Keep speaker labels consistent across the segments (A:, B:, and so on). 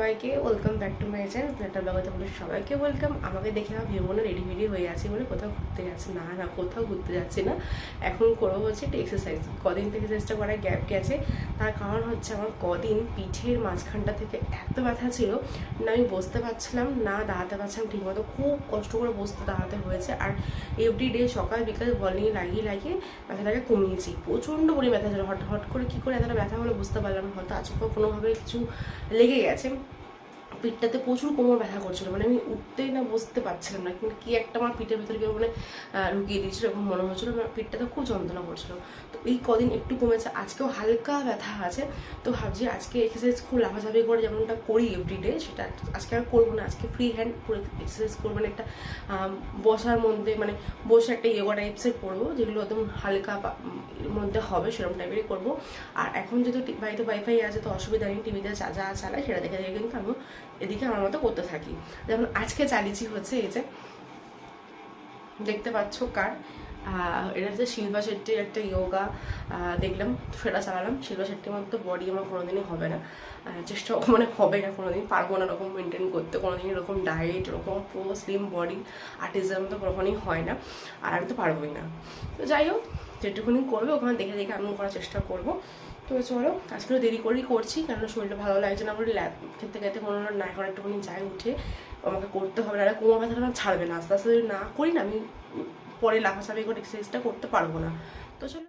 A: সবাইকে welcome back to my channel platter ব্লগে তোমাদের সবাইকে ওয়েলকাম আমাকে দেখে আমার ভেবো রেডি ফেডি হয়ে আছে বলে কোথাও ঘুরতে যাচ্ছে না না, কোথাও ঘুরতে যাচ্ছে না। এখন করব হচ্ছে একটা এক্সারসাইজ কদিন থেকে চেষ্টা করার গ্যাপ গেছে। তার কারণ হচ্ছে আমার কদিন পিঠের মাঝখানটা থেকে এত ব্যথা ছিল না আমি বসতে পারছিলাম, না দাঁড়াতে পারছিলাম ঠিকমতো। খুব কষ্ট করে বসতে দাঁড়াতে হয়েছে। আর এভরি ডে সকাল, বিকাল বল লাগিয়ে লাগিয়ে ব্যথাটাকে কমিয়েছি। প্রচণ্ড পরিমাণে ব্যথা ছিল। হট হট করে কী করে এতটা ব্যথা হলো বুঝতে পারলাম না। হয়তো আজকে কোনোভাবে কিছু লেগে গেছে। পিঠটাতে প্রচুর কোমর ব্যথা করছিল। মানে আমি উঠতেই না বসতে পারছিলাম না। কিন্তু কি একটা আমার পিঠের ভেতরে কেউ মানে ঢুকিয়ে দিয়েছিল এরকম মনে হচ্ছিল আমার পিঠটাতে খুব যন্ত্রণা করছিল। তো এই কদিন একটু কমেছে। আজকেও হালকা ব্যথা আছে। তো ভাবছি আজকে এক্সারসাইজ খুব লাফাঝাফি করে যেমনটা করি এভরিডে সেটা আজকে আর করব না। আজকে ফ্রি হ্যান্ড পুরো এক্সারসাইজ করব মানে একটা বসার মধ্যে মানে বসে একটা ইয়োগা টাইপসের করব, যেগুলো একদম হালকা মধ্যে হবে সেরকম টাইপেরই করব। আর এখন যেহেতু বাড়িতে ওয়াইফাই আছে, তো অসুবিধা নেই। টিভিতে যা যা চালায় সেটা দেখে দেখে কিন্তু আমি এদিকে আমার মতো করতে থাকি। যেমন আজকে চালিয়েছি হচ্ছে এই যে, দেখতে পাচ্ছ কার? এটা হচ্ছে শিল্পা শেট্টির একটা ইয়োগা দেখলাম, সেটা চালালাম। শিল্পা শেট্টির মতো বডি আমার কোনোদিনই হবে না। চেষ্টা মানে হবে না কোনোদিন, পারব না এরকম মেনটেন করতে। কোনোদিন এরকম ডায়েট এরকম পুরো স্লিম বডি আর্টিজম তো কখনই হয় না, আর আমি তো পারবোই না। তো যাই হোক, যেটুকুনি করবে ওখানে দেখে দেখে আমি করার চেষ্টা করব। তো চলো আজকে দেরি করেই করছি কারণ শরীরটা ভালো লাগছে না বলে ল্যাব খেতে খেতে মনে হলো না, এখন একটুখানি যাই উঠে আমাকে করতে হবে না আর কোমর ব্যথাটা আমার ছাড়বে না, আস্তে আস্তে যদি না করি না আমি পরে লাফাসাফি করে এক্সারসাইজটা করতে পারব না। তো চলো।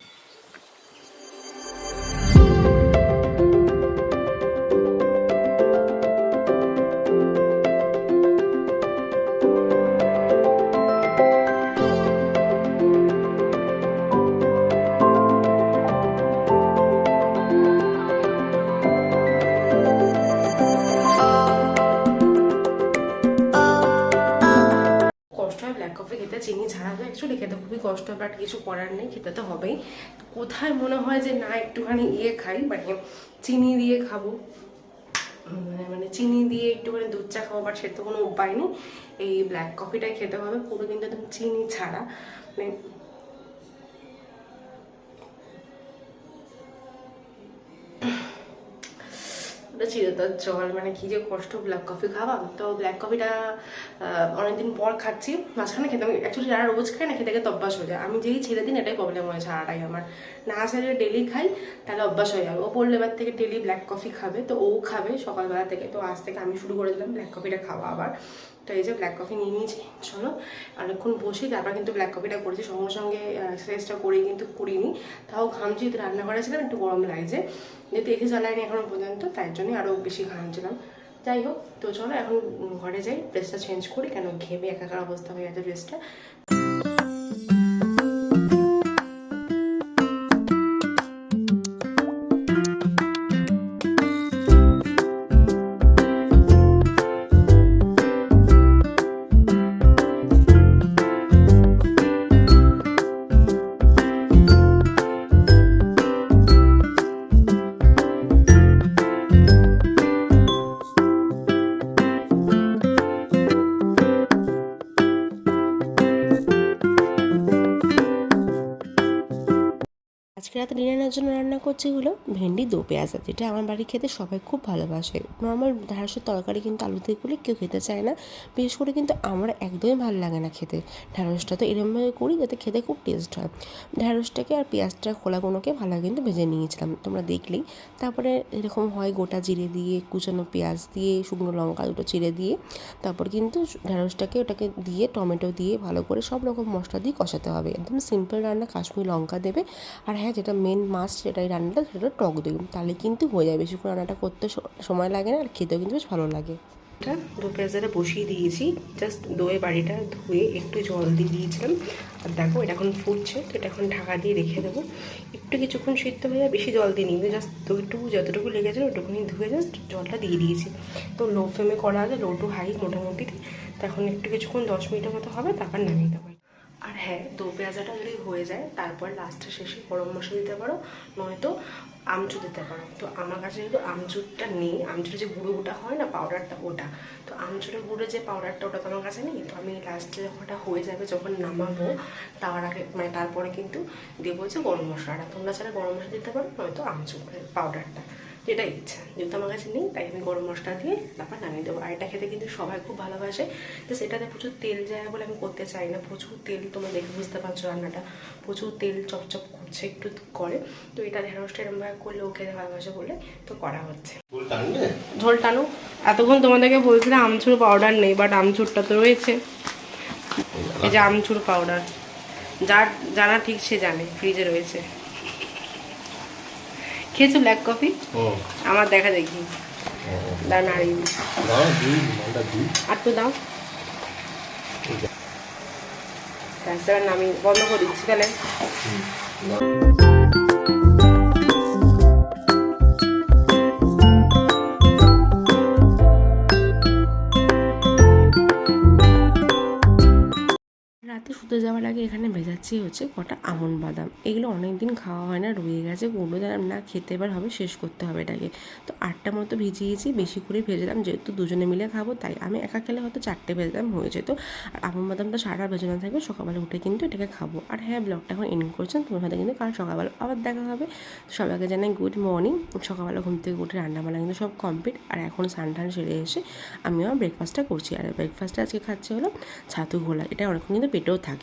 A: অ্যাকচুয়ালি খেতে খুবই কষ্ট বাট কিছু করার নেই, খেতে তো হবেই। কোথায় মনে হয় যে না, একটুখানি ইয়ে খাই মানে চিনি দিয়ে খাব। মানে চিনি দিয়ে একটুখানি দুধ চা খাব বাট সে তো কোনো উপায় নেই। এই ব্ল্যাক কফিটাই খেতে হবে, পুরো কিন্তু একদম চিনি ছাড়া। মানে ওটা চিরতর জল মানে কি যে কষ্ট ব্ল্যাক কফি খাওয়া। তো ব্ল্যাক কফিটা অনেকদিন পর খাচ্ছি। মাঝখানে খেতে আমি অ্যাকচুয়ালি যারা রোজ খাই না, খেতে খেতে অভ্যাস হয়ে যায়। আমি যেই ছেড়ে দিন এটাই প্রবলেম হয়ে সারাটাই আমার। না ছাড়িয়ে ডেলি খাই, তাহলে অভ্যাস হয়ে যাবে। ও পড়লে এবার থেকে ডেলি ব্ল্যাক কফি খাবে। তো ও খাবে সকালবেলা থেকে। তো আজ থেকে আমি শুরু করে দিলাম ব্ল্যাক কফিটা খাওয়া আবার। তো এই যে ব্ল্যাক কফি নিয়ে নিয়েছি, চলো। অনেকক্ষণ বসে তারপর কিন্তু ব্ল্যাক কফিটা করেছি, সঙ্গে সঙ্গে এক্সারসাইজটা করে কিন্তু করিনি। তাও ঘামছি তো রান্না করেছিলাম একটু গরম লাগছে। যেহেতু এসে চালাইনি এখনও পর্যন্ত, তাই জন্যই আরও বেশি ঘামছিলাম যাই হোক, তো চলো এখন ঘরে যাই ড্রেসটা চেঞ্জ করি, কেন ঘেমে একাকার অবস্থা হয়ে গেছে ড্রেসটা জন্য রান্না করছি হলো ভেন্ডি, দো পেঁয়াজা, যেটা আমার বাড়ি খেতে সবাই খুব ভালোবাসে। নর্মাল ঢ্যাঁড়সের তরকারি কিন্তু আলু দিয়ে করলে কেউ খেতে চায় না। বিশেষ করে কিন্তু আমার একদমই ভালো লাগে না খেতে। ঢ্যাঁড়সটা তো এরমভাবে করি যাতে খেতে খুব টেস্ট হয়। ঢ্যাঁড়সটাকে আর পেঁয়াজটা খোলাগুলোকে ভালো কিন্তু ভেজে নিয়েছিলাম, তোমরা দেখলেই। তারপরে এরকম হয় গোটা জিরে দিয়ে, কুচানো পেঁয়াজ দিয়ে, শুকনো লঙ্কা দুটো চিড়ে দিয়ে। তারপর কিন্তু ঢ্যাঁড়সটাকে ওটাকে দিয়ে, টমেটো দিয়ে ভালো করে সব রকম মশলা দিয়ে কষাতে হবে। একদম সিম্পল রান্না, কাশ্মীর লঙ্কা দেবে। আর হ্যাঁ যেটা মেন মাছ যেটা এই রান্নাটা সেটা টক দই। তাহলে কিন্তু হয়ে যায়। বেশিক্ষণ রান্নাটা করতে সময় লাগে না, আর খেতেও কিন্তু বেশ ভালো লাগে। এটা দু পেঁয়াজটা বসিয়ে দিয়েছি। জাস্ট দই বাড়িটা ধুয়ে একটু জল দিয়ে দিয়েছিলাম। আর দেখো, এটা এখন ফুটছে, তো এটা এখন ঢাকা দিয়ে রেখে দেবো। একটু কিছুক্ষণ সিদ্ধ হয়ে যায়, বেশি জল দিয়ে নিই জাস্ট দইটুকু, যতটুকু লেগেছে ওটুকুনি ধুয়ে জাস্ট জলটা দিয়ে দিয়েছি। তো লো ফ্লেমে করা আছে, লো টু হাই মোটামুটি। তো এখন একটু কিছুক্ষণ দশ মিনিটের মতো হবে, তারপর নামিয়ে দেবো। আর হ্যাঁ দো পেঁয়াজাটা যদি হয়ে যায়, তারপর লাস্টের শেষে গরম মশলা দিতে পারো, নয়তো আমচুর দিতে পারো। তো আমার কাছে যেহেতু আমচুরটা নেই আমচুরের যে গুঁড়ো ওটা হয় না পাউডারটা ওটা, তো আমচুরের গুঁড়ো যে পাউডারটা ওটা তো আমার কাছে নেই, তো আমি লাস্টে যখন ওটা হয়ে যাবে যখন নামাবো, তার আগে মানে তারপরে কিন্তু দেবো যে গরম মশলাটা। তোমরা ছাড়া গরম মশলা দিতে পারো, নয়তো আমচুর পাউডারটা এটাই ইচ্ছা। যেহেতু আমার কাছে নেই তাই আমি গরম মশলা দিয়ে তারপর নামিয়ে দেবো। আর এটা খেতে কিন্তু সবাই খুব ভালোবাসে। তো সেটাতে প্রচুর তেল যায় বলে আমি করতে চাই না। প্রচুর তেল তোমরা দেখে বুঝতে পারছ রান্নাটা। প্রচুর তেল চপচপ করছে একটু করে। তো এটা ঢেঁড়সটা এরমভাবে করলে ও খেতে ভালোবাসে বলে তো করা হচ্ছে। ঝোল টানো এতক্ষণ তোমাদেরকে বলছিলাম আমচুর পাউডার নেই বাট আমচুরটা তো রয়েছে। এই যে আমচুর পাউডার যার জানা ঠিক সে জানে ফ্রিজে রয়েছে। খেয়েছো ব্ল্যাক কফি আমার দেখা দেখি। নাড়িয়ে
B: দাও দিই
A: আর তো দাও। ব্যাস আমি নামি বন্ধ করে দিচ্ছি তাহলে। রাতে শুতে যাওয়ার আগে এখানে ভেজাচ্ছি হচ্ছে কটা আমন বাদাম। এগুলো অনেক দিন খাওয়া হয় না, রয়ে গেছে। কোনো না খেতে এবার হবে, শেষ করতে হবে এটাকে। তো আটটা মতো ভিজিয়েছি, বেশি করে ভেজেলাম। যেহেতু দুজনে মিলে খাব, তাই আমি একা খেলে হয়তো চারটে ভেজলাম, হয়ে যেত। আর আমন বাদামটা সারা ভেজানো থাকবে, সকালবেলা উঠে কিন্তু এটাকে খাব। আর হ্যাঁ ব্লগটা এখন এন্ড করছেন তোমার সাথে কিন্তু কাল সকালবেলা আবার দেখা হবে। সবাইকে জানাই গুড মর্নিং সকালবেলা ঘুম থেকে উঠে রান্নাবান্না কিন্তু সব কমপ্লিট আর এখন স্নান টান সেরে এসে আমি আমার ব্রেকফাস্টটা করছি। আর ব্রেকফাস্টটা আজকে খাচ্ছে হলো ছাতু ঘোলা। এটা অনেকক্ষণ কিন্তু পেটেও থাকে।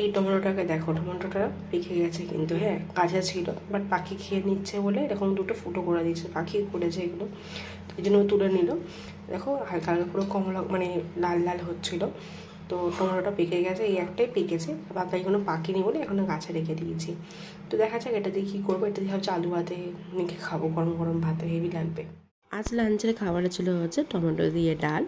A: এই টমেটোটাকে দেখো, টমেটোটা পেকে গেছে কিন্তু হ্যাঁ কাঁচা ছিল বাট পাখি খেয়ে নিচ্ছে বলে এরকম দুটো ফুটো করে দিয়েছে, পাখি করেছে এগুলো, তো এই জন্য তুলে নিল। দেখো, হালকা হালকা পুরো কমলা মানে লাল লাল হচ্ছিল, তো টমেটোটা পেকে গেছে, এই একটাই পেকেছে, বাদ কোনো পাখি পাকিনি বলে এখনও গাছে রেখে দিয়েছি। তো দেখা যাক এটা দিয়ে কী করব এটা দিয়ে হচ্ছে আলু ভাতে মেখে খাব, গরম গরম ভাতে, হেভি লাগবে। আজ লাঞ্চের খাবারে ছিল হচ্ছে টমেটো দিয়ে ডাল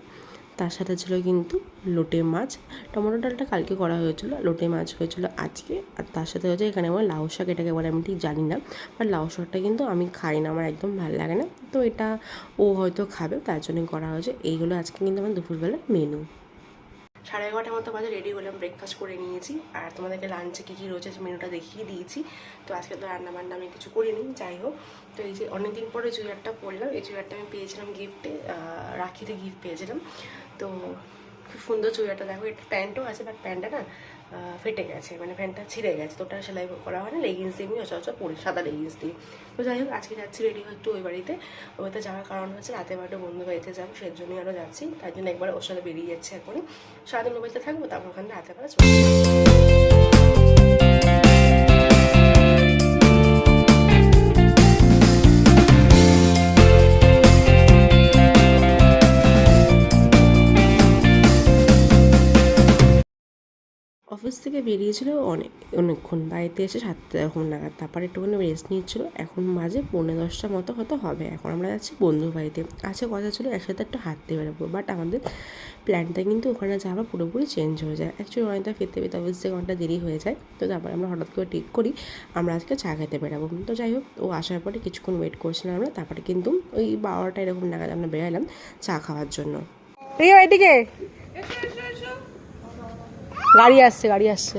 A: তার সাথে ছিল কিন্তু লোটে মাছ। টমেটো ডালটা কালকে করা হয়েছিল, লোটে মাছ হয়েছিল আজকে। আর তার সাথে হয়েছে এখানে আমার লাউ শাক, এটাকে বলে আমি ঠিক জানি না। বাট লাউ শাকটা কিন্তু আমি খাই না, আমার একদম ভালো লাগে না। তো এটা ও হয়তো খাবে, তার জন্যই করা হয়েছে। এইগুলো আজকে কিন্তু আমার দুপুরবেলার মেনু সাড়ে এগারোটার মতো বাজে রেডি হলাম ব্রেকফাস্ট করে নিয়েছি। আর তোমাদেরকে লাঞ্চে কী কী রয়েছে মেনুটা দেখিয়ে দিয়েছি। তো আজকে তো রান্না বান্না আমি কিছু করিনি, যাই হোক। তো এই যে অনেকদিন পরে জুয়ারটা পরলাম। এই জুয়ারটা আমি পেয়েছিলাম গিফটে রাখিতে গিফট পেয়েছিলাম। তো খুব সুন্দর চুড়িটা দেখো এটা প্যান্টও আছে বাট প্যান্টটা না ফেটে গেছে মানে প্যান্টটা ছিঁড়ে গেছে, তো ওটা সেলাই করা হয় না লেগিংস দিয়ে আমি সচরাচর পরি, সাদা লেগিংস দিয়ে। তো যাই হোক, আজকে যাচ্ছি রেডি একটু ওই বাড়িতে ওই বাড়িতে যাওয়ার কারণ হচ্ছে রাতে বাড়িতে বন্ধু বাড়িতে যাব সেই জন্যই আরও যাচ্ছি তার জন্য একবার ওর সাথে বেরিয়ে যাচ্ছে এখনই। সারাদিন ওই বাড়িতে থাকব, তারপর ওখানে রাতে বেলা অফিস থেকে বেরিয়েছিল অনেক অনেকক্ষণ। বাড়িতে এসে সাতটা এরকম নাগাদ তারপর একটুখানি রেস্ট নিচ্ছিল এখন মাঝে পৌনে দশটা মতো হয়তো হবে। এখন আমরা যাচ্ছি বন্ধুর বাড়িতে। আছে কথা ছিল একসাথে একটু হাঁটতে বেরোবো। বাট আমাদের প্ল্যানটা কিন্তু ওখানে যাওয়া পুরোপুরি চেঞ্জ হয়ে যায়। অ্যাকচুয়ালি অনেকটা ফিরতে ফিরতে অফিস থেকে অনেকটা দেরি হয়ে যায়। তো তারপর আমরা হঠাৎ করে ঠিক করি, আমরা আজকে চা খেতে বেরাবো। তো যাই হোক, ও আসার পরে কিছুক্ষণ ওয়েট করছিলাম আমরা। তারপরে কিন্তু ওই বারোটা এরকম নাগাদ আমরা বেরালাম চা খাওয়ার জন্য। এদিকে। গাড়ি আসছে গাড়ি আসছে।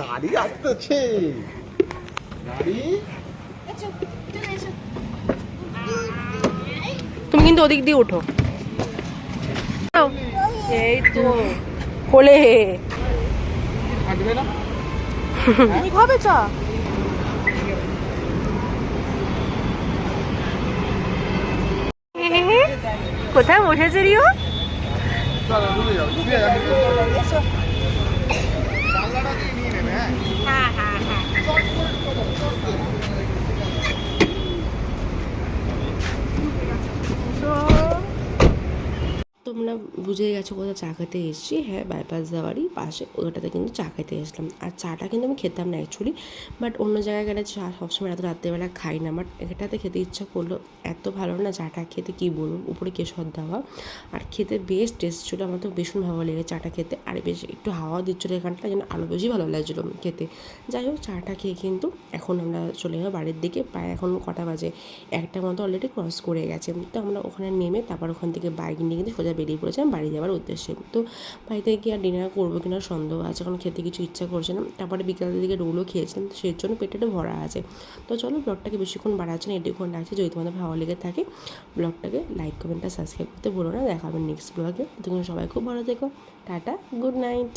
B: গাড়ি আসতেছে। গাড়ি?
A: তুমি কিন্তু ওদিক দিয়ে ওঠো এই তো কোলে। হবে চা? কোথায় বসেছে রিও?
B: Thank you.
A: তোমরা বুঝে গেছো কোথাও চা খেতে এসেছি। হ্যাঁ বাইপাস দেওয়ারই পাশে ওটাতে কিন্তু চা খেতে এসলাম আর চাটা কিন্তু আমি খেতাম না অ্যাকচুয়ালি বাট অন্য জায়গায় গেলে চা সবসময় এত রাত্রেবেলা খাই না। বাট এটাতে খেতে ইচ্ছা করল, এত ভালো না চাটা খেতে, কী বলুন উপরে কেশর দেওয়া। আর খেতে বেশ টেস্ট ছিল, আমার তো ভীষণ ভালো লেগে চাটা খেতে। আর বেশ একটু হাওয়া দিচ্ছিল এখানটা যেন আরও বেশি ভালো লাগছিল খেতে। যাই হোক, চাটা খেয়ে কিন্তু এখন আমরা চলে যাব বাড়ির দিকে। প্রায় এখন কটা বাজে, একটা মতো অলরেডি ক্রস করে গেছে। তো আমরা ওখানে নেমে তারপর ওখান থেকে বাইক নিয়ে কিন্তু সোজা বেরিয়ে পড়েছিলাম বাড়ি যাওয়ার উদ্দেশ্যে। তো বাড়িতে গিয়ে আর ডিনার করব কিনা সন্দেহ আছে, কারণ খেতে কিছু ইচ্ছা করছে না। তারপরে বিকালের দিকে রোলও খেয়েছিলাম, তো সেই জন্য পেটটা ভরা আছে। তো চলো ব্লগটাকে বেশিক্ষণ বাড়াচ্ছে না এটুকুন রাখছি যদি তোমাদের ভালো লেগে থাকে, ব্লগটাকে লাইক কমেন্টটা সাবস্ক্রাইব করতে বলো না। দেখা হবে নেক্সট ব্লগে তখন সবাই খুব ভালো থেকো। Tata good night